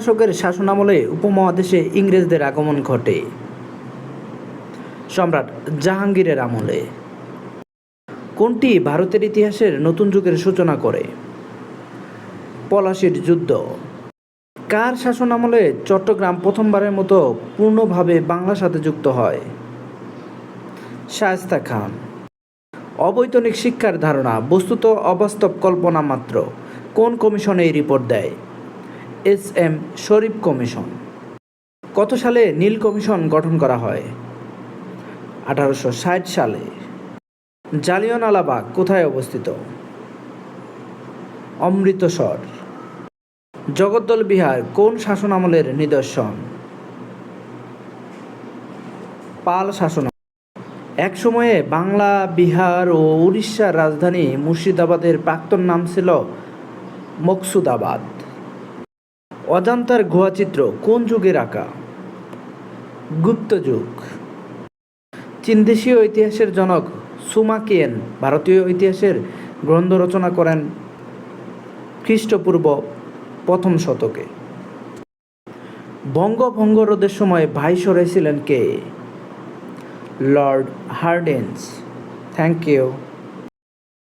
শাসকের শাসনামলে উপমহাদেশে ইংরেজদের আগমন ঘটে। সম্রাট জাহাঙ্গীরের আমলে। কোনটি ভারতের ইতিহাসের নতুন যুগের সূচনা করে? পলাশির যুদ্ধ। কার শাসনামলে চট্টগ্রাম প্রথমবারের মতো পূর্ণভাবে বাংলার সাথে যুক্ত হয়? শায়েস্তা খান। অবৈতনিক শিক্ষার ধারণা, বস্তুত অবাস্তব কল্পনা মাত্র। কোন কমিশন এই রিপোর্ট দেয়? S M Sharif commission. কত সালে নীল কমিশন গঠন করা হয়? আঠারোশো ষাট সালে। জালিয়ানওয়ালাবাগ কোথায় অবস্থিত? অমৃতসর। জগদ্দল বিহার কোন শাসন আমলের নিদর্শন? পাল শাসন এক সময়ে বাংলা, বিহার ও উড়িষ্যার রাজধানী মুর্শিদাবাদের প্রাক্তন নাম ছিল মকসুদাবাদ। অজান্তার গুহাচিত্র কোন যুগের আঁকা? গুপ্ত যুগ। চীনদেশীয় ইতিহাসের জনক সুমাকিয়েন ভারতীয় ইতিহাসের গ্রন্থ রচনা করেন খ্রিস্টপূর্ব প্রথম শতকে। বঙ্গভঙ্গ রোধের সময় ভাইসরাই ছিলেন কে? Lord Hardinge thank you.